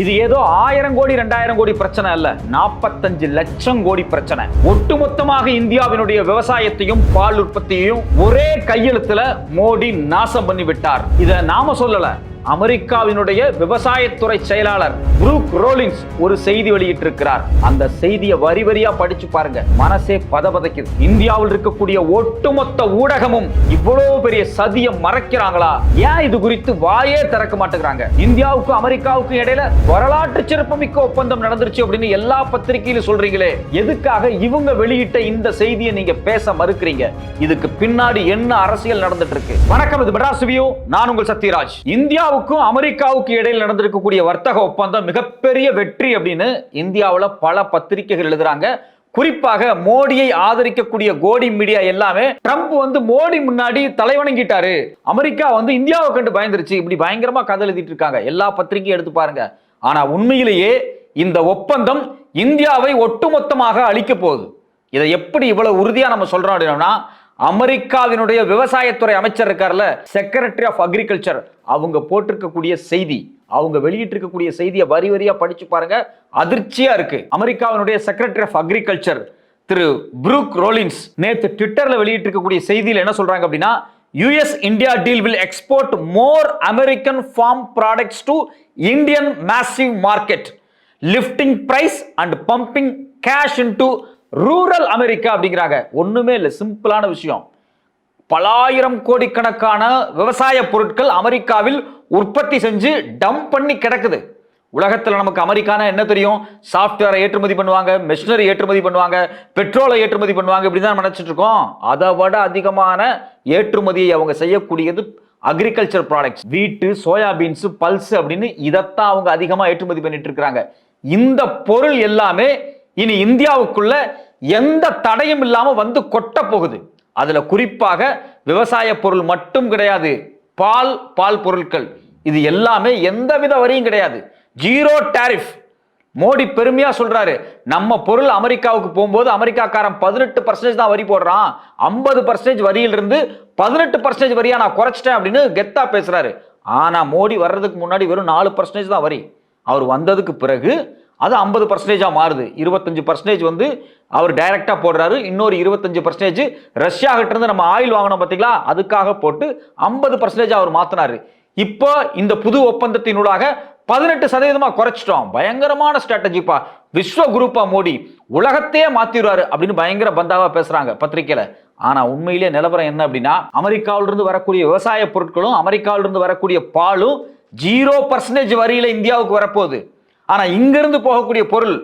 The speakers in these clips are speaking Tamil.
இது ஏதோ ஆயிரம் கோடி ரெண்டாயிரம் கோடி பிரச்சனை அல்ல. நாற்பத்தஞ்சு லட்சம் கோடி பிரச்சனை. ஒட்டுமொத்தமாக இந்தியாவினுடைய விவசாயத்தையும் பால் உற்பத்தியையும் ஒரே கையெழுத்துல மோடி நாசம் பண்ணி விட்டார் இத நாம சொல்லல. அமெரிக்காவினுடைய விவசாயத்துறை செயலாளர் புரூக் ரோலின்ஸ் ஒரு செய்தி வெளியிட்டிருக்கிறார். அந்த செய்தியை வரி வரியா படிச்சு பாருங்க. மனசே பதபதைக்குது. இந்தியாவில் இருக்கக்கூடிய ஒட்டுமொத்த ஊடகமும் இவ்வளவு பெரிய சதியை மறைக்கிறாங்களா? ஏன் இது குறித்து வாயே திறக்க மாட்டேங்கிறாங்க? இந்தியாவுக்கும் அமெரிக்காவுக்கும் இடையில வரலாற்று சிறப்புமிக்க ஒப்பந்தம் நடந்துருச்சு அப்படின்னு எல்லா பத்திரிகையிலும் சொல்றீங்களே. எதுக்காக இவங்க வெளியிட்ட இந்த செய்தியை நீங்க பேச மறுக்கிறீங்க? இதுக்கு பின்னாடி என்ன அரசியல் நடந்துட்டு இருக்கு? வணக்கம் இது மெட்ராஸ் நான் உங்கள் சத்யராஜ். இந்தியா இந்தியாவுக்கும் அமெரிக்காவுக்கும் இடையில் நடந்திருக்கக்கூடிய வர்த்தக ஒப்பந்தம் மிகப்பெரிய வெற்றி அப்படின்னு இந்தியாவுல பல பத்திரிகைகள் எழுதுறாங்க. குறிப்பாக மோடியை ஆதரிக்கக்கூடிய கோடி மீடியா எல்லாமே ட்ரம்ப் வந்து மோடி முன்னாடி தலைவணங்கிட்டாரு. அமெரிக்கா வந்து இந்தியாவை கண்டு பயந்துருச்சு. இப்படி பயங்கரமா கதை எழுதிட்டு இருக்காங்க. எல்லா பத்திரிகையும் எடுத்து பாருங்க. ஆனா உண்மையிலேயே இந்த ஒப்பந்தம் இந்தியாவை ஒட்டுமொத்தமாக அழிக்க போகுது. இதை எப்படி இவ்வளவு உறுதியா நம்ம சொல்றோம் அப்படின்னா அமெரிக்காவினுடைய விவசாயத்துறை அமைச்சர் இருக்கார்ல செக்ரட்டரி ஆஃப் அக்ரிகல்ச்சர் அவங்க போட்டிருக்கக்கூடிய செய்தி அவங்க வெளியிட்டிருக்கக்கூடிய செய்தியை வரி வரியா படிச்சு பாருங்க அதிர்ச்சியா இருக்கு. அமெரிக்காவினுடைய செக்ரட்டரி ஆஃப் அக்ரிகல்ச்சர் திரு புரூக் ரோலின்ஸ் நேத்து ட்விட்டர்ல வெளியிட்டிருக்கக்கூடிய செய்தியில் என்ன சொல்றாங்க அப்படின்னா US India deal will export more American farm products to Indian massive market lifting price and pumping cash into rural America அப்படிங்கிறாங்க. ஒண்ணுமே இல்லை சிம்பிளான விஷயம். பலாயிரம் கோடிக்கணக்கான விவசாய பொருட்கள் அமெரிக்காவில் உற்பத்தி செஞ்சு டம்ப் பண்ணி கிடக்குது. உலகத்தில் நமக்கு அமெரிக்கானா என்ன தெரியும்? சாஃப்ட்வேரை ஏற்றுமதி பண்ணுவாங்க மெஷினரி ஏற்றுமதி பண்ணுவாங்க பெட்ரோலை ஏற்றுமதி பண்ணுவாங்க இப்படி தான் நினச்சிட்டு இருக்கோம். அதை விட அதிகமான ஏற்றுமதியை அவங்க செய்யக்கூடியது agriculture products wheat soybeans pulse அப்படின்னு இதைத்தான் அவங்க அதிகமாக ஏற்றுமதி பண்ணிட்டு இருக்கிறாங்க. இந்த பொருள் எல்லாமே இனி இந்தியாவுக்குள்ள எந்த தடையும் இல்லாம வந்து கொட்ட போகுது. அதுல குறிப்பாக விவசாய பொருள் மட்டும் கிடையாது பால் பால் பொருட்கள் இது எல்லாமே எந்தவித வரியும் கிடையாது. Zero tariff. மோடி பெருமையா சொல்றாரு நம்ம பொருள் அமெரிக்காவுக்கு போகும்போது அமெரிக்காக்காரன் பதினெட்டு பர்சன்டேஜ் தான் வரி போடுறான். ஐம்பது பர்சன்டேஜ் வரியிலிருந்து பதினெட்டு பர்சன்டேஜ் வரியா நான் குறைச்சிட்டேன் அப்படின்னு கெத்தா பேசுறாரு. ஆனா மோடி வர்றதுக்கு முன்னாடி வெறும் நாலு பர்சன்டேஜ் தான் வரி. அவர் வந்ததுக்கு பிறகு அது ஐம்பது பர்சன்டேஜாக மாறுது. இருபத்தஞ்சு பர்சன்டேஜ் வந்து அவர் டைரெக்டாக போடுறாரு. இன்னொரு இருபத்தஞ்சு பர்சன்டேஜ் ரஷ்யா கிட்டேருந்து நம்ம ஆயில் வாங்கினோம் பார்த்தீங்களா அதுக்காக போட்டு ஐம்பது பர்சன்டேஜ் அவர் மாற்றினார் இப்போ இந்த புது ஒப்பந்தத்தினூடாக பதினெட்டு சதவீதமாக குறைச்சிட்டோம். பயங்கரமான ஸ்ட்ராட்டஜிப்பா விஸ்வ குரூப்பா மோடி உலகத்தையே மாத்திடுவாரு அப்படின்னு பயங்கர பந்தாவா பேசுறாங்க பத்திரிகையில ஆனா உண்மையிலேயே நிலவரம் என்ன அப்படின்னா அமெரிக்காவிலிருந்து வரக்கூடிய விவசாய பொருட்களும் அமெரிக்காவிலிருந்து வரக்கூடிய பாலும் ஜீரோ பர்சன்டேஜ் வரியில இந்தியாவுக்கு வரப்போகுது. ஆனா இங்கிருந்து போகக்கூடிய பொருள்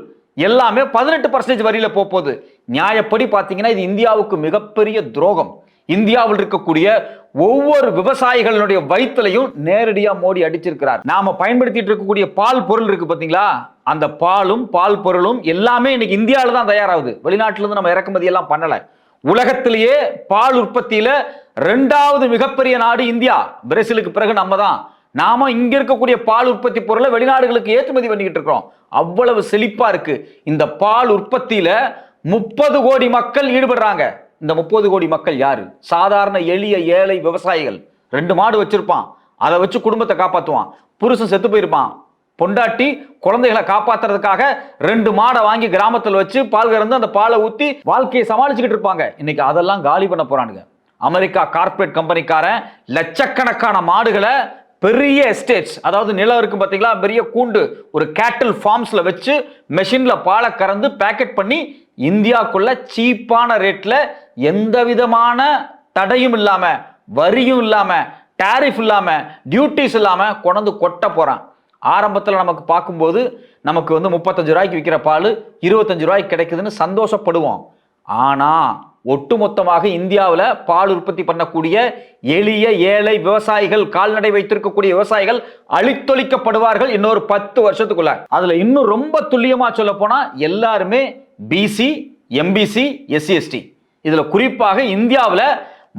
எல்லாமே பதினெட்டு பர்சன்டேஜ் வரியில போகுது. நியாயப்படி பார்த்தீங்கன்னா இது இந்தியாவுக்கு மிகப்பெரிய துரோகம். இந்தியாவில் இருக்கக்கூடிய ஒவ்வொரு விவசாயிகளுடைய வயிற்றுலையும் நேரடியா மோடி அடிச்சிருக்கிறார். நாம பயன்படுத்திட்டு இருக்கக்கூடிய பால் பொருள் இருக்கு பாத்தீங்களா அந்த பாலும் பால் பொருளும் எல்லாமே இன்னைக்கு இந்தியாவில தான் தயாராகுது. வெளிநாட்டுல இருந்து நம்ம இறக்குமதி எல்லாம் பண்ணல. உலகத்திலேயே பால் உற்பத்தியில ரெண்டாவது மிகப்பெரிய நாடு இந்தியா. பிரேசிலுக்கு பிறகு நம்ம தான். நாம இங்க இருக்கக்கூடிய பால் உற்பத்தி பொருளை வெளிநாடுகளுக்கு ஏற்றுமதி பண்ணிக்கிட்டு இருக்கிறோம். அவ்வளவு செழிப்பா இருக்கு. இந்த பால் உற்பத்தியில முப்பது கோடி மக்கள் ஈடுபடுறாங்க. இந்த முப்பது கோடி மக்கள் யாரு? சாதாரண எளிய ஏழை விவசாயிகள். ரெண்டு மாடு வச்சிருப்பான். அதை வச்சு குடும்பத்தை காப்பாத்துவான். புருஷன் செத்து போயிருப்பான். பொண்டாட்டி குழந்தைகளை காப்பாத்துறதுக்காக ரெண்டு மாடை வாங்கி கிராமத்தில் வச்சு பால் கறந்து அந்த பாலை ஊத்தி வாழ்க்கையை சமாளிச்சுக்கிட்டு இருப்பாங்க. இன்னைக்கு அதெல்லாம் காலி பண்ண போறானுங்க. அமெரிக்கா கார்ப்பரேட் கம்பெனிக்காரன் லட்சக்கணக்கான மாடுகளை பெரிய எஸ்டேட்ஸ் அதாவது நிலம் இருக்கும் பார்த்தீங்களா? பெரிய கூண்டு ஒரு கேட்டில் ஃபார்ம்ஸில் வச்சு மெஷினில் பாலை கறந்து பேக்கெட் பண்ணி இந்தியாக்குள்ள சீப்பான ரேட்டில் எந்த விதமான தடையும் இல்லாமல் வரியும் இல்லாமல் டேரிஃப் இல்லாமல் டியூட்டிஸ் இல்லாமல் கொண்டு கொட்ட போகிறான் ஆரம்பத்தில் நமக்கு பார்க்கும்போது நமக்கு வந்து முப்பத்தஞ்சு ரூபாய்க்கு விற்கிற பால் இருபத்தஞ்சு ரூபாய்க்கு கிடைக்குதுன்னு சந்தோஷப்படுவோம். ஆனால் ஒட்டுமொத்தமாக இந்தியாவில் பால் உற்பத்தி பண்ணக்கூடிய எளிய ஏழை விவசாயிகள் கால்நடை வைத்திருக்கக்கூடிய விவசாயிகள் அழித்தொழிக்கப்படுவார்கள் இன்னொரு பத்து வருஷத்துக்குள்ள. அதுல இன்னும் ரொம்ப துல்லியமா சொல்ல போனா எல்லாருமே பிசி எம்பிசி எஸ்சிஎஸ்டி இதில் இதுல குறிப்பாக இந்தியாவில்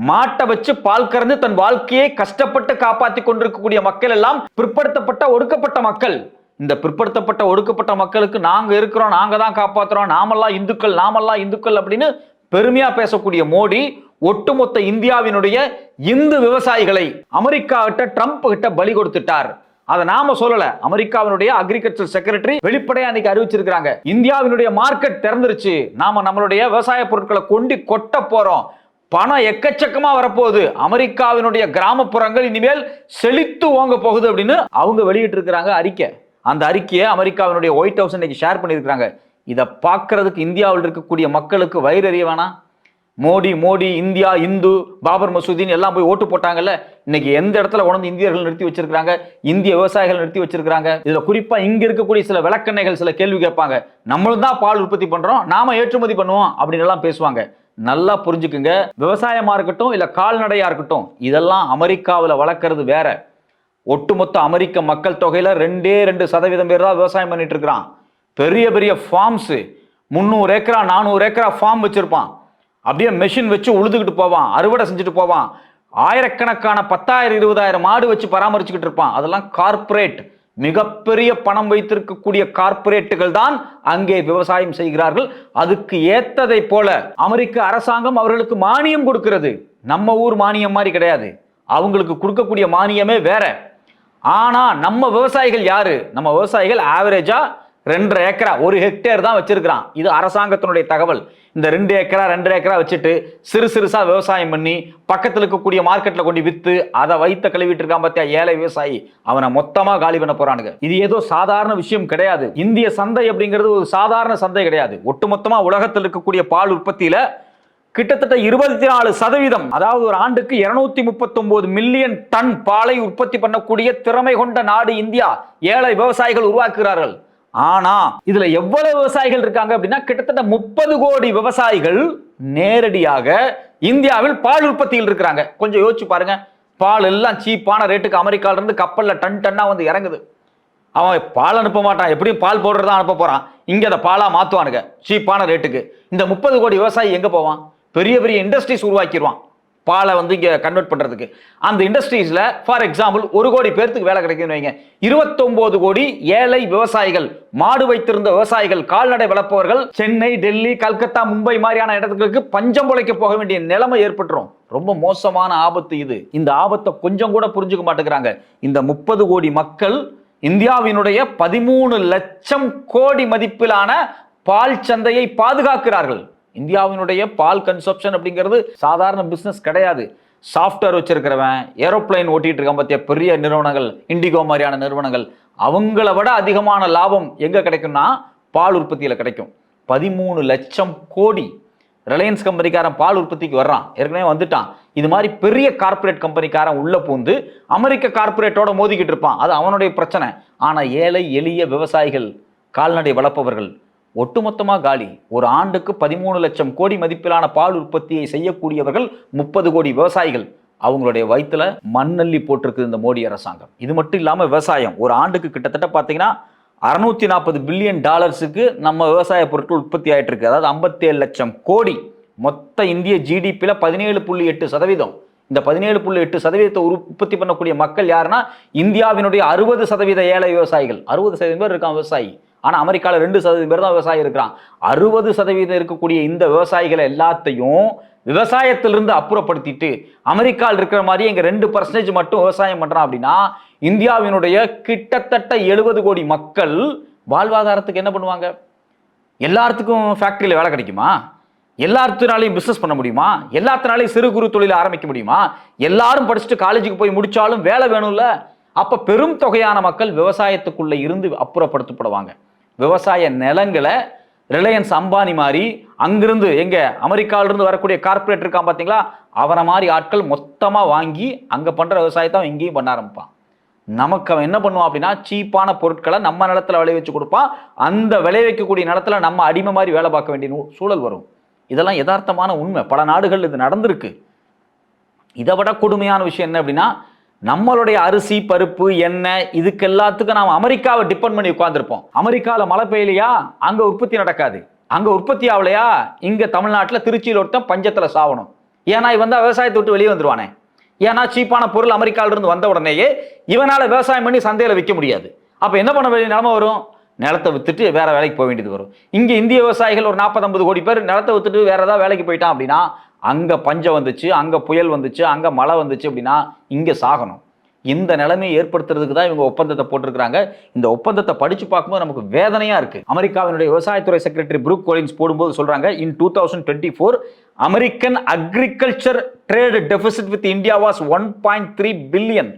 மாட்டை வச்சு பால் கறந்து தன் வாழ்க்கையை கஷ்டப்பட்டு காப்பாற்றி கொண்டிருக்கக்கூடிய மக்கள் எல்லாம் பிற்படுத்தப்பட்ட ஒடுக்கப்பட்ட மக்கள். இந்த பிற்படுத்தப்பட்ட ஒடுக்கப்பட்ட மக்களுக்கு நாங்கள் இருக்கிறோம் நாங்கள் தான் காப்பாற்றுறோம் நாமெல்லாம் இந்துக்கள் நாமெல்லாம் இந்துக்கள் அப்படின்னு பெருமையா பேசக்கூடிய மோடி ஒட்டுமொத்த இந்தியாவினுடைய இந்து விவசாயிகளை அமெரிக்கா கிட்ட ட்ரம்ப் கிட்ட பலி கொடுத்துட்டார். அதை நாம சொல்லல. அமெரிக்காவினுடைய அக்ரிகல்ச்சர் செக்ரட்டரி வெளிப்படையா அன்னைக்கு அறிவிச்சிருக்கிறாங்க. இந்தியாவினுடைய மார்க்கெட் திறந்துருச்சு. நாம நம்மளுடைய விவசாய பொருட்களை கொண்டு கொட்ட போறோம். பணம் எக்கச்சக்கமா வரப்போகுது. அமெரிக்காவினுடைய கிராமப்புறங்கள் இனிமேல் செழித்து ஓங்க போகுது அப்படின்னு அவங்க வெளியிட்டு இருக்கிறாங்க அறிக்கை. அந்த அறிக்கையை அமெரிக்காவினுடைய ஒயிட் ஹவுஸ் இன்னைக்கு ஷேர் பண்ணியிருக்கிறாங்க. இதை பார்க்கறதுக்கு இந்தியாவில் இருக்கக்கூடிய மக்களுக்கு வயிறறிய வேணாம் மோடி மோடி இந்தியா இந்து பாபர் மசூதின்னு எல்லாம் போய் ஓட்டு போட்டாங்கல்ல. இன்னைக்கு எந்த இடத்துல உணர்ந்து இந்தியர்கள் நிறுத்தி வச்சிருக்காங்க இந்திய விவசாயிகள் நிறுத்தி வச்சிருக்காங்க இதுல குறிப்பா இங்க இருக்கக்கூடிய சில விளக்கெண்ணைகள் சில கேள்வி கேட்பாங்க. நம்மளும் தான் பால் உற்பத்தி பண்றோம் நாம ஏற்றுமதி பண்ணுவோம் அப்படின்னு எல்லாம் பேசுவாங்க. நல்லா புரிஞ்சுக்குங்க. விவசாயமா இருக்கட்டும் இல்ல கால்நடையா இருக்கட்டும் இதெல்லாம் அமெரிக்காவில் வளர்க்கறது வேற. ஒட்டுமொத்த அமெரிக்க மக்கள் தொகையில ரெண்டே ரெண்டு சதவீதம் பேர் தான் விவசாயம் பண்ணிட்டு இருக்கிறான். பெரிய பெரிய ஃபார்ம்ஸு முந்நூறு ஏக்கரா நானூறு ஏக்கரா ஃபார்ம் வச்சுருப்பான். அப்படியே மெஷின் வச்சு உழுதுகிட்டு போவான் அறுவடை செஞ்சுட்டு போவான். ஆயிரக்கணக்கான பத்தாயிரம் இருபதாயிரம் மாடு வச்சு பராமரிச்சுக்கிட்டு இருப்பான். அதெல்லாம் கார்ப்பரேட் மிகப்பெரிய பணம் வைத்திருக்கக்கூடிய கார்ப்பரேட்டுகள் தான் அங்கே விவசாயம் செய்கிறார்கள். அதுக்கு ஏத்ததை போல அமெரிக்க அரசாங்கம் அவர்களுக்கு மானியம் கொடுக்கிறது. நம்ம ஊர் மானியம் மாதிரி கிடையாது. அவங்களுக்கு கொடுக்கக்கூடிய மானியமே வேற. ஆனா நம்ம விவசாயிகள் யாரு? நம்ம விவசாயிகள் ஆவரேஜா ரெண்டரை ஏக்கரா ஒரு ஹெக்டேர் தான் வச்சிருக்கிறான். இது அரசாங்கத்தினுடைய தகவல். இந்த ரெண்டு ஏக்கரா ரெண்டு ஏக்கரா வச்சுட்டு சிறு சிறுசா விவசாயம் பண்ணி பக்கத்தில் இருக்கக்கூடிய மார்க்கெட்ல கொண்டு வித்து அதை வைத்த கழுவிட்டு இருக்கான் பார்த்தியா ஏழை விவசாயி. அவனை மொத்தமா காலி பண்ண போறானுங்க. இது ஏதோ சாதாரண விஷயம் கிடையாது. இந்திய சந்தை அப்படிங்கிறது ஒரு சாதாரண சந்தை கிடையாது. ஒட்டுமொத்தமா உலகத்தில் இருக்கக்கூடிய பால் உற்பத்தியில கிட்டத்தட்ட இருபத்தி நாலு சதவீதம் அதாவது ஒரு ஆண்டுக்கு இருநூத்தி முப்பத்தொன்பது மில்லியன் டன் பாலை உற்பத்தி பண்ணக்கூடிய திறமை கொண்ட நாடு இந்தியா ஏழை விவசாயிகள் உருவாக்குகிறார்கள். ஆனா இதுல எவ்வளவு விவசாயிகள் இருக்காங்க அப்படின்னா கிட்டத்தட்ட முப்பது கோடி விவசாயிகள் நேரடியாக இந்தியாவில் பால் உற்பத்தியில் இருக்கிறாங்க. கொஞ்சம் யோசிச்சு பாருங்க. பால் எல்லாம் சீப்பான ரேட்டுக்கு அமெரிக்கால இருந்து கப்பல்ல டன் டன்னா வந்து இறங்குது. அவன் பால் அனுப்ப மாட்டான். எப்படியும் பால் பவுடர் தான் அனுப்ப போறான். இங்க அதை பாலா மாத்துவானுங்க. சீப்பான ரேட்டுக்கு இந்த முப்பது கோடி விவசாயி எங்க போவான்? பெரிய பெரிய இண்டஸ்ட்ரீஸ் உருவாக்கிடுவான் பாலை வந்து இங்கே கன்வெர்ட் பண்ணுறதுக்கு அந்த இண்டஸ்ட்ரீஸில் ஃபார் எக்ஸாம்பிள் ஒரு கோடி பேர்த்துக்கு வேலை கிடைக்குன்னு வைங்க. இருபத்தொம்போது கோடி ஏழை விவசாயிகள் மாடு வைத்திருந்த விவசாயிகள் கால்நடை வளர்ப்பவர்கள் சென்னை டெல்லி கல்கத்தா மும்பை மாதிரியான இடத்துக்கு பஞ்சம் பொழைக்க போக வேண்டிய நிலைமை ஏற்பட்டுரும். ரொம்ப மோசமான ஆபத்து இது. இந்த ஆபத்தை கொஞ்சம் கூட புரிஞ்சுக்க மாட்டேங்கிறாங்க. இந்த முப்பது கோடி மக்கள் இந்தியாவினுடைய பதிமூணு லட்சம் கோடி மதிப்பிலான பால் சந்தையை பாதுகாக்கிறார்கள். இந்தியாவினுடைய பால் கன்சப்ஷன் அப்படிங்கிறது சாதாரண பிஸ்னஸ் கிடையாது. சாஃப்ட்வேர் வச்சிருக்கிறவன் ஏரோப்ளைன் ஓட்டிகிட்டு இருக்கான் பற்றிய பெரிய நிறுவனங்கள் இண்டிகோ மாதிரியான நிறுவனங்கள். அவங்கள விட அதிகமான லாபம் எங்கே கிடைக்கும்னா பால் உற்பத்தியில் கிடைக்கும். பதிமூணு லட்சம் கோடி ரிலையன்ஸ் கம்பெனிக்காரன் பால் உற்பத்திக்கு வர்றான். ஏற்கனவே வந்துட்டான். இது மாதிரி பெரிய கார்ப்பரேட் கம்பெனிக்காரன் உள்ளே பூந்து அமெரிக்க கார்ப்பரேட்டோட மோதிக்கிட்டு இருப்பான். அது அவனுடைய பிரச்சனை. ஆனால் ஏழை எளிய விவசாயிகள் கால்நடை வளர்ப்பவர்கள் ஒட்டுமொத்தமாக காலி. ஒரு ஆண்டுக்கு பதிமூணு லட்சம் கோடி மதிப்பிலான பால் உற்பத்தியை செய்யக்கூடியவர்கள் முப்பது கோடி விவசாயிகள். அவங்களுடைய வயிற்றுல மண்ணள்ளி போட்டிருக்கு இந்த மோடி அரசாங்கம். இது மட்டும் இல்லாமல் விவசாயம். ஒரு ஆண்டுக்கு கிட்டத்தட்ட பார்த்தீங்கன்னா அறுநூத்தி நாற்பது பில்லியன் டாலர்ஸுக்கு நம்ம விவசாய பொருட்கள் உற்பத்தி ஆகிட்டு இருக்கு அதாவது 57 லட்சம் கோடி. மொத்த இந்திய ஜிடிபியில் பதினேழு புள்ளி எட்டு சதவீதம். இந்த பதினேழு புள்ளி எட்டு சதவீதத்தை உற்பத்தி பண்ணக்கூடிய மக்கள் யாருன்னா இந்தியாவினுடைய அறுபது சதவீத ஏழை விவசாயிகள். அறுபது சதவீதம் பேர் இருக்கான் விவசாயி. ஆனால் அமெரிக்காவில் ரெண்டு சதவீதம் பேர் தான் விவசாயி இருக்கிறான். அறுபது சதவீதம் இருக்கக்கூடிய இந்த விவசாயிகளை எல்லாத்தையும் விவசாயத்திலிருந்து அப்புறப்படுத்திட்டு அமெரிக்காவில் இருக்கிற மாதிரி எங்கள் ரெண்டு பர்சன்டேஜ் மட்டும் விவசாயம் பண்ணுறான் அப்படின்னா இந்தியாவினுடைய கிட்டத்தட்ட எழுபது கோடி மக்கள் வாழ்வாதாரத்துக்கு என்ன பண்ணுவாங்க? எல்லாத்துக்கும் ஃபேக்ட்ரியில் வேலை கிடைக்குமா? எல்லாத்தினாலையும் பிஸ்னஸ் பண்ண முடியுமா? எல்லாத்தினாலையும் சிறு குறு தொழிலை ஆரம்பிக்க முடியுமா? எல்லாரும் படிச்சுட்டு காலேஜுக்கு போய் முடித்தாலும் வேலை வேணும்ல? அப்போ பெரும் தொகையான மக்கள் விவசாயத்துக்குள்ளே இருந்து அப்புறப்படுத்தப்படுவாங்க. விவசாய நிலங்களை ரிலையன்ஸ் அம்பானி மாதிரி அங்கிருந்து எங்க அமெரிக்காவிலிருந்து வரக்கூடிய கார்ப்பரேட் இருக்கான் பார்த்தீங்களா? அவரை மாதிரி ஆட்கள் மொத்தமாக வாங்கி அங்கே பண்ணுற விவசாயத்தை அவன் இங்கேயும் பண்ண ஆரம்பிப்பான். நமக்கு அவன் என்ன பண்ணுவான் அப்படின்னா சீப்பான பொருட்களை நம்ம நிலத்துல விளைவிச்சு கொடுப்பான். அந்த விளைவிக்கக்கூடிய நிலத்தில் நிலத்துல நம்ம அடிமை மாதிரி வேலை பார்க்க வேண்டிய சூழல் வரும். இதெல்லாம் யதார்த்தமான உண்மை. பல நாடுகள் இது நடந்திருக்கு. இதை விட கொடுமையான விஷயம் என்ன அப்படின்னா நம்மளுடைய அரிசி பருப்பு எண்ணெய் இதுக்கு எல்லாத்துக்கும் நாம் அமெரிக்காவை டிபெண்ட் பண்ணி உட்காந்துருப்போம் அமெரிக்காவில் மழை பெய்யலையா? அங்கே உற்பத்தி நடக்காது. அங்கே உற்பத்தி ஆகலையா? இங்கே தமிழ்நாட்டில் திருச்சியில் ஒருத்தன் பஞ்சத்தில் சாவணும். ஏன்னா இவன் தான் விவசாயத்தை விட்டு வெளியே வந்துருவானே. ஏன்னா சீப்பான பொருள் அமெரிக்காவிலிருந்து வந்த உடனேயே இவனால் விவசாயம் பண்ணி சந்தையில் விற்க முடியாது. அப்போ என்ன பண்ண வேண்டிய நிலமை வரும்? நிலத்தை வித்துட்டு வேற வேலைக்கு போக வேண்டியது வரும். இங்கே இந்திய விவசாயிகள் ஒரு நாற்பது ஐம்பது கோடி பேர் நிலத்தை வித்துட்டு வேற ஏதாவது வேலைக்கு போயிட்டான் அப்படின்னா அங்கே பஞ்சம் வந்துச்சு அங்கே புயல் வந்துச்சு அங்கே மழை வந்துச்சு அப்படின்னா இங்கே சாகணும். இந்த நிலைமையை ஏற்படுத்துறதுக்கு தான் இவங்க ஒப்பந்தத்தை போட்டிருக்கிறாங்க. இந்த ஒப்பந்தத்தை படிச்சு பார்க்கும்போது நமக்கு வேதனையா இருக்கு. அமெரிக்காவினுடைய விவசாயத்துறை செக்ரட்டரி புரூக் கோலின்ஸ் போடும்போது சொல்றாங்க in two thousand twenty four American agriculture trade deficit with India was one point three billion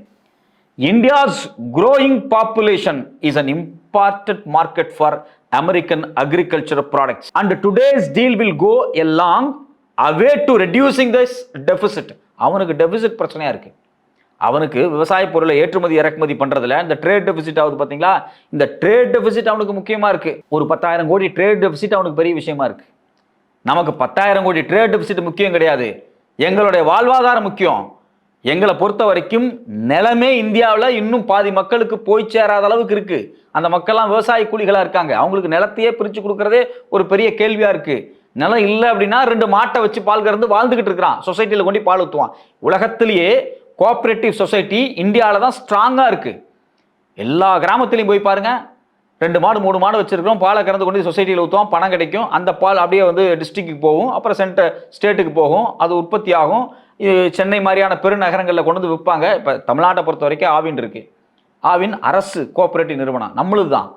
India's growing population is an important market for American agriculture products and today's deal will go a long way to reducing this deficit அவனுக்கு டெபிசிட் பிரச்சனையாக இருக்குது அவனுக்கு விவசாய பொருளை ஏற்றுமதி இறக்குமதி பண்ணுறதுல இந்த ட்ரேட் டெபிசிட் ஆகுது பார்த்தீங்களா இந்த ட்ரேட் டெபிசிட் அவனுக்கு முக்கியமாக இருக்குது ஒரு பத்தாயிரம் கோடி ட்ரேட் டெபிசிட் அவனுக்கு பெரிய விஷயமா இருக்குது நமக்கு பத்தாயிரம் கோடி ட்ரேட் டெபிசிட் முக்கியம் கிடையாது. எங்களுடைய வாழ்வாதாரம் முக்கியம். எங்களை பொறுத்த வரைக்கும் நிலமே இந்தியாவில் இன்னும் பாதி மக்களுக்கு போய் சேராத அளவுக்கு இருக்குது அந்த மக்கள்லாம் விவசாய கூலிகளாக இருக்காங்க. அவங்களுக்கு நிலத்தையே பிரித்து கொடுக்குறதே ஒரு பெரிய கேள்வியாக இருக்குது நிலம் இல்லை அப்படின்னா ரெண்டு மாட்டை வச்சு பால் கறந்து வாழ்ந்துகிட்டு இருக்கிறான். சொசைட்டியில் கொண்டு பால் ஊற்றுவான் உலகத்திலேயே கோஆப்ரேட்டிவ் சொசைட்டி இந்தியாவில் தான் ஸ்ட்ராங்காக இருக்குது எல்லா கிராமத்துலையும் போய் பாருங்கள் ரெண்டு மாடு மூணு மாடு வச்சிருக்கிறோம். பாலை கறந்து கொண்டு சொசைட்டியில் ஊற்றுவோம் பணம் கிடைக்கும். அந்த பால் அப்படியே வந்து டிஸ்ட்ரிக்ட்டுக்கு போகும். அப்புறம் சென்டர் ஸ்டேட்டுக்கு போகும். அது உற்பத்தி ஆகும். இது சென்னை மாதிரியான பெருநகரங்களில் கொண்டு வந்து விற்பாங்க. இப்போ தமிழ்நாட்டை பொறுத்த வரைக்கும் ஆவின் இருக்குது ஆவின் அரசு கோஆப்ரேட்டிவ் நிறுவனம். நம்மளுது தான்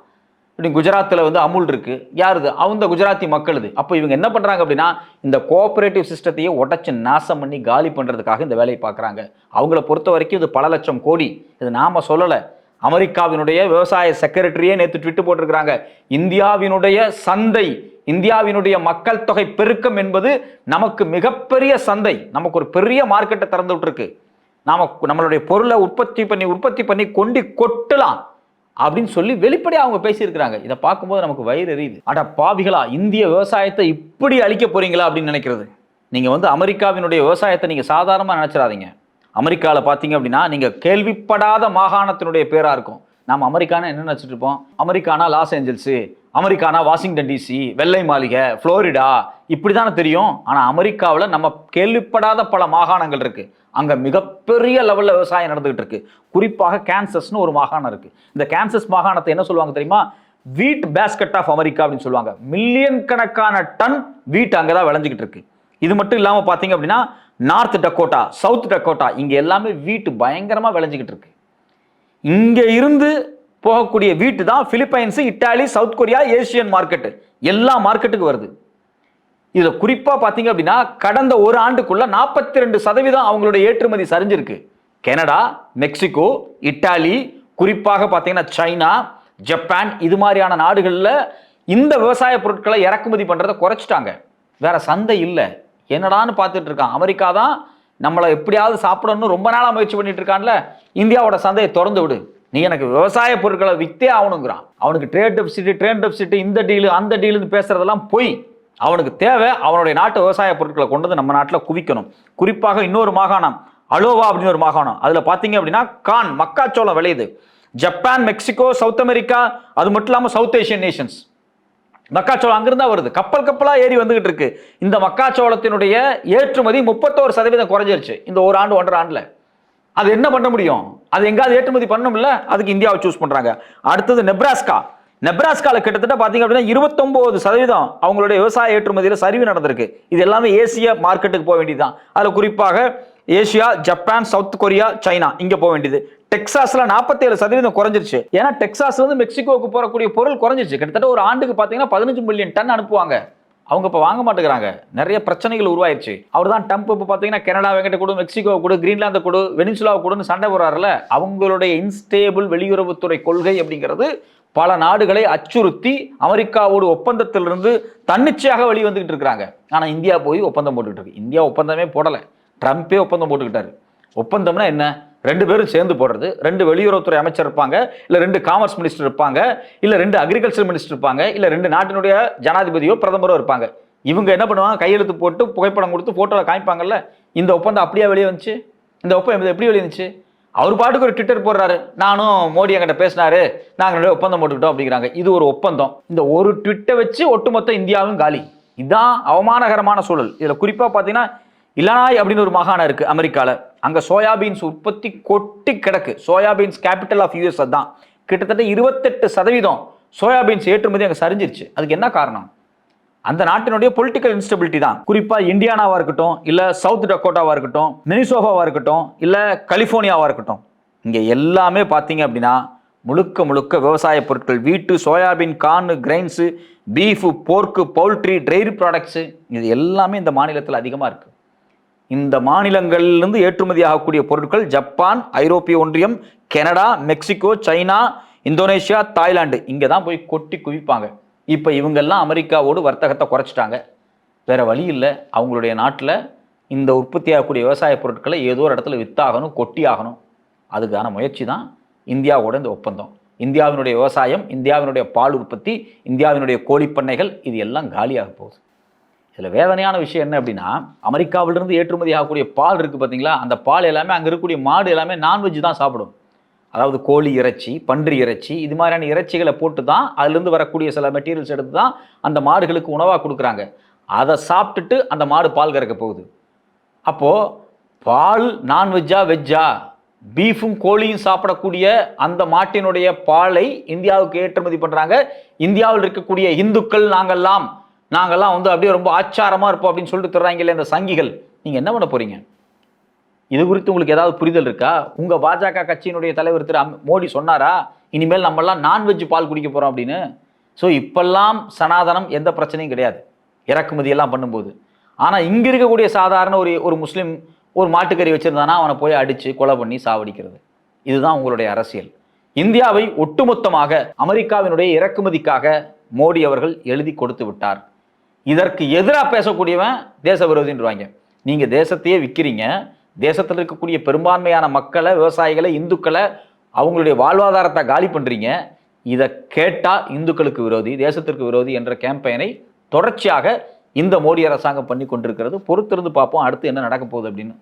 இப்படி குஜராத்தில் வந்து அமுல் இருக்கு. யாருது? அவங்க குஜராத்தி மக்களுது. அப்போ இவங்க என்ன பண்ணுறாங்க அப்படின்னா இந்த கோஆப்ரேட்டிவ் சிஸ்டத்தையே உடச்சி நாசம் பண்ணி காலி பண்ணுறதுக்காக இந்த வேலையை பார்க்குறாங்க. அவங்கள பொறுத்த வரைக்கும் இது பல லட்சம் கோடி. இது நாம சொல்லலை. அமெரிக்காவினுடைய விவசாய செக்ரட்டரியே நேற்று ட்விட்டு போட்டிருக்கிறாங்க. இந்தியாவினுடைய சந்தை இந்தியாவினுடைய மக்கள் தொகை பெருக்கம் என்பது நமக்கு மிகப்பெரிய சந்தை. நமக்கு ஒரு பெரிய மார்க்கெட்டை திறந்து விட்டுருக்கு நாம நம்மளுடைய பொருளை உற்பத்தி பண்ணி உற்பத்தி பண்ணி கொண்டு கொட்டலாம். அப்படின்னு சொல்லி வெளிப்படையாக அவங்க பேசியிருக்கிறாங்க. இதை பார்க்கும்போது நமக்கு வயிறு எரியுது. அட பாவிகளா இந்திய விவசாயத்தை இப்படி அழிக்க போறீங்களா அப்படின்னு நினைக்கிறது. நீங்க வந்து அமெரிக்காவினுடைய விவசாயத்தை நீங்க சாதாரணமாக நினைச்சிடாதீங்க. அமெரிக்காவில் பார்த்தீங்க அப்படின்னா நீங்கள் கேள்விப்படாத மாகாணத்தினுடைய பேராக இருக்கும். நாம் அமெரிக்கானா என்ன நினச்சிட்டு இருப்போம்? அமெரிக்கானா லாஸ் ஏஞ்சல்ஸு அமெரிக்கானா வாஷிங்டன் டிசி வெள்ளை மாளிகை ஃப்ளோரிடா இப்படி தானே தெரியும். ஆனால் அமெரிக்காவில் நம்ம கேள்விப்படாத பல மாகாணங்கள் இருக்குது அங்கே மிகப்பெரிய லெவலில் விவசாயம் நடந்துகிட்டு இருக்கு. குறிப்பாக கேன்சஸ்னு ஒரு மாகாணம் இருக்குது இந்த கேன்சஸ் மாகாணத்தை என்ன சொல்லுவாங்க தெரியுமா? வீட் பேஸ்கெட் ஆஃப் அமெரிக்கா அப்படின்னு சொல்லுவாங்க. மில்லியன் கணக்கான டன் வீட் அங்கே தான் விளைஞ்சிக்கிட்டு இருக்கு. இது மட்டும் இல்லாமல் பார்த்தீங்க அப்படின்னா நார்த் டக்கோட்டா சவுத் டக்கோட்டா இங்கே எல்லாமே வீட்டு பயங்கரமாக விளைஞ்சிக்கிட்டு இருக்கு. இங்கே இருந்து போகக்கூடிய வீட்டு தான் Philippines Italy South Korea Asian market எல்லா மார்க்கெட்டுக்கு வருது. இதில் குறிப்பாக பார்த்தீங்க அப்படின்னா கடந்த ஒரு ஆண்டுக்குள்ள நாற்பத்தி ரெண்டு சதவீதம் அவங்களுடைய ஏற்றுமதி சரிஞ்சிருக்கு. கனடா மெக்சிகோ இட்டாலி குறிப்பாக பார்த்தீங்கன்னா சைனா ஜப்பான் இது மாதிரியான நாடுகளில் இந்த விவசாய பொருட்களை இறக்குமதி பண்ணுறதை குறைச்சிட்டாங்க. வேற சந்தை இல்லை. என்னடான்னு பார்த்துட்டு இருக்கான். அமெரிக்கா தான் நம்மளை எப்படியாவது சாப்பிடணும்னு ரொம்ப நாளாக முயற்சி பண்ணிட்டு இருக்கான்ல. இந்தியாவோட சந்தையை திறந்து விடு. நீ எனக்கு விவசாய பொருட்களை வித்தே ஆகணுங்கிறான். அவனுக்கு ட்ரேட் டெபிசிட் ட்ரேட் டெபிசிட் இந்த டீலு அந்த டீலுன்னு பேசுறதெல்லாம் பொய். அவனுக்கு தேவை அவனுடைய நாட்டு விவசாய பொருட்களை கொண்டு வந்து நம்ம நாட்டில் குவிக்கணும். குறிப்பாக இன்னொரு மாகாணம் அலோவா அப்படின்னு ஒரு மாகாணம். அதில் பார்த்தீங்க அப்படின்னா கான் மக்காச்சோளம் விளையுது. ஜப்பான் மெக்சிகோ சவுத் அமெரிக்கா அது மட்டும் இல்லாமல் சவுத் ஏஷியன் நேஷன்ஸ். மக்காச்சோளம் அங்கிருந்தா வருது. கப்பல் கப்பலாக ஏறி வந்துகிட்டு இருக்கு. இந்த மக்காச்சோளத்தினுடைய ஏற்றுமதி முப்பத்தோரு சதவீதம் குறைஞ்சிருச்சு. இந்த ஒரு ஆண்டு ஒன்றரை ஆண்டில். அது என்ன பண்ண முடியும்? அது எங்காவது ஏற்றுமதி பண்ணணும்ல? அதுக்கு இந்தியாவை சூஸ் பண்ணுறாங்க அடுத்தது நெப்ராஸ்கா. நெப்ராஸ்கால கிட்டத்தட்ட பாத்தீங்க அப்படின்னா இருபத்தொன்பது சதவீதம் அவங்களுடைய விவசாய ஏற்றுமதியில சரிவு நடந்திருக்கு. இது எல்லாமே ஏசிய மார்க்கெட்டுக்கு போக வேண்டியதுதான். அதுல குறிப்பாக Asia Japan South Korea China இங்க போக வேண்டியது. டெக்சாஸ்ல 47% சதவீதம் குறைஞ்சிருச்சு. ஏன்னா டெக்சாஸ்ல இருந்து மெக்சிகோவுக்கு போறக்கூடிய பொருள் குறைஞ்சிருச்சு. கிட்டத்தட்ட ஒரு ஆண்டுக்கு பாத்தீங்கன்னா பதினஞ்சு மில்லியன் டன் அனுப்புவாங்க. அவங்க இப்போ வாங்க மாட்டேங்கிறாங்க. நிறைய பிரச்சனைகள் உருவாயிருச்சு. அவர் தான் டம்ப் இப்போ பார்த்தீங்கன்னா கனடா வெங்கட்ட கொடு மெக்சிகோ கொடு கிரீன்லாந்து கொடு வெனிசுலா கொடுன்னு சண்டை போடுறாருல அவங்களுடைய இன்ஸ்டேபிள் வெளியுறவுத்துறை கொள்கை அப்படிங்கிறது பல நாடுகளை அச்சுறுத்தி அமெரிக்காவோட ஒப்பந்தத்திலிருந்து தன்னிச்சையாக வெளியே இருக்கிறாங்க. ஆனால் இந்தியா போய் ஒப்பந்தம் போட்டுக்கிட்டு இருக்கு. இந்தியா ஒப்பந்தமே போடலை. ட்ரம்ப்பே ஒப்பந்தம் போட்டுக்கிட்டாரு. ஒப்பந்தம்னா என்ன? ரெண்டு பேரும் சேர்ந்து போடுறது. ரெண்டு வெளியுறவுத்துறை அமைச்சர் இருப்பாங்க. இல்லை ரெண்டு காமர்ஸ் மினிஸ்டர் இருப்பாங்க. இல்லை ரெண்டு அக்ரிகல்ச்சர் மினிஸ்டர் இருப்பாங்க. இல்லை ரெண்டு நாட்டினுடைய ஜனாதிபதியோ பிரதமரோ இருப்பாங்க. இவங்க என்ன பண்ணுவாங்க? கையெழுத்து போட்டு புகைப்படம் கொடுத்து ஃபோட்டோவில் காமிப்பாங்கல்ல? இந்த ஒப்பந்தம் அப்படியே வெளியே வந்துச்சு? இந்த ஒப்பந்தம் எப்படி வெளியே வந்துச்சு? அவர் பாட்டுக்கு ஒரு ட்விட்டர் போடுறாரு. நானும் மோடி என்கிட்ட பேசினாரு. நாங்கள் ரெண்டு ஒப்பந்தம் போட்டுக்கிட்டோம் அப்படிங்கிறாங்க. இது ஒரு ஒப்பந்தம். இந்த ஒரு ட்விட்டை வச்சு ஒட்டுமொத்த இந்தியாவும் காலி. இதுதான் அவமானகரமான சூழல். இதில் குறிப்பாக பார்த்தீங்கன்னா இலனாய் அப்படின்னு ஒரு மாகாணம் இருக்குது அமெரிக்காவில் அங்கே சோயாபீன்ஸ் உற்பத்தி கொட்டி கிடக்கு. சோயாபீன்ஸ் கேபிட்டல் ஆஃப் யூஎஸ் தான் கிட்டத்தட்ட இருபத்தெட்டு சதவீதம் சோயாபீன்ஸ் ஏற்றுமதி அங்கே சரிஞ்சிருச்சு. அதுக்கு என்ன காரணம்? அந்த நாட்டினுடைய பொலிட்டிக்கல் இன்ஸ்டபிலிட்டி தான். குறிப்பா இந்தியானாவா இருக்கட்டும் இல்ல சவுத் டக்கோட்டாவா இருக்கட்டும் மினிசோவாவா இருக்கட்டும் இல்ல கலிபோர்னியாவா இருக்கட்டும். இங்கே எல்லாமே பார்த்தீங்க அப்படின்னா முழுக்க முழுக்க விவசாய பொருட்கள் வீட்டு soybean corn grains beef pork poultry dairy products இது எல்லாமே இந்த மாநிலத்தில் அதிகமாக இருக்குது இந்த மாநிலங்களிலிருந்து ஏற்றுமதி ஆகக்கூடிய பொருட்கள் ஜப்பான் ஐரோப்பிய ஒன்றியம் Canada Mexico China Indonesia Thailand இங்கே தான் போய் கொட்டி குவிப்பாங்க. இப்போ இவங்கெல்லாம் அமெரிக்காவோடு வர்த்தகத்தை குறைச்சிட்டாங்க. வேறு வழி இல்லை. அவங்களுடைய நாட்டில் இந்த உற்பத்தி ஆகக்கூடிய விவசாய பொருட்களை ஏதோ ஒரு இடத்துல வித்தாகணும் கொட்டி ஆகணும். அதுக்கான முயற்சி தான் இந்தியாவோட இந்த ஒப்பந்தம். இந்தியாவினுடைய விவசாயம் இந்தியாவினுடைய பால் உற்பத்தி இந்தியாவினுடைய கோழிப்பண்ணைகள் இது எல்லாம் காலியாக போகுது. இதில் வேதனையான விஷயம் என்ன அப்படின்னா அமெரிக்காவிலிருந்து ஏற்றுமதி ஆகக்கூடிய பால் இருக்குது பார்த்தீங்களா அந்த பால் எல்லாமே அங்கே இருக்கக்கூடிய மாடு எல்லாமே நான்வெஜ் தான் சாப்பிடும். அதாவது கோழி இறைச்சி பன்றி இறைச்சி இது மாதிரியான இறைச்சிகளை போட்டு தான் அதுலேருந்து வரக்கூடிய சில மெட்டீரியல்ஸ் எடுத்து தான் அந்த மாடுகளுக்கு உணவாக கொடுக்குறாங்க. அதை சாப்பிட்டுட்டு அந்த மாடு பால் கறக்க போகுது. அப்போது பால் நான்வெஜ்ஜா வெஜ்ஜா பீஃபும் கோழியும் சாப்பிடக்கூடிய அந்த மாட்டினுடைய பாலை இந்தியாவுக்கு ஏற்றுமதி பண்ணுறாங்க இந்தியாவில் இருக்கக்கூடிய இந்துக்கள் நாங்கெல்லாம் நாங்கெல்லாம் வந்து அப்படியே ரொம்ப ஆச்சாரமாக இருப்போம் அப்படின்னு சொல்லிட்டு தர்றாங்கல்ல இந்த சங்கிகள். நீங்கள் என்ன பண்ண போகிறீங்க இது குறித்து உங்களுக்கு ஏதாவது புரிதல் இருக்கா? உங்கள் பாஜக கட்சியினுடைய தலைவர் திரு அம்- மோடி சொன்னாரா? இனிமேல் நம்மெல்லாம் நான்வெஜ் பால் குடிக்க போகிறோம் அப்படின்னு. ஸோ இப்பெல்லாம் சனாதனம் எந்த பிரச்சனையும் கிடையாது. இறக்குமதி எல்லாம் பண்ணும்போது. ஆனால் இங்கே இருக்கக்கூடிய சாதாரண ஒரு ஒரு முஸ்லீம் ஒரு மாட்டுக்கறி வச்சுருந்தானா அவனை போய் அடித்து கொலை பண்ணி சாவடிக்கிறது. இதுதான் உங்களுடைய அரசியல். இந்தியாவை ஒட்டுமொத்தமாக அமெரிக்காவினுடைய இறக்குமதிக்காக மோடி அவர்கள் எழுதி கொடுத்து விட்டார். இதற்கு எதிராக பேசக்கூடியவன் தேச விரோதின்றாங்க நீங்கள் தேசத்தையே விற்கிறீங்க தேசத்தில் இருக்கக்கூடிய பெரும்பான்மையான மக்களை விவசாயிகளை இந்துக்களை அவங்களுடைய வாழ்வாதாரத்தை காலி பண்ணுறீங்க இதை கேட்டால் இந்துக்களுக்கு விரோதி தேசத்திற்கு விரோதி என்ற கேம்பெயினை தொடர்ச்சியாக இந்த மோடி அரசாங்கம் பண்ணி கொண்டிருக்கிறது பொறுத்திருந்து பார்ப்போம் அடுத்து என்ன நடக்க போகுது அப்படின்னு.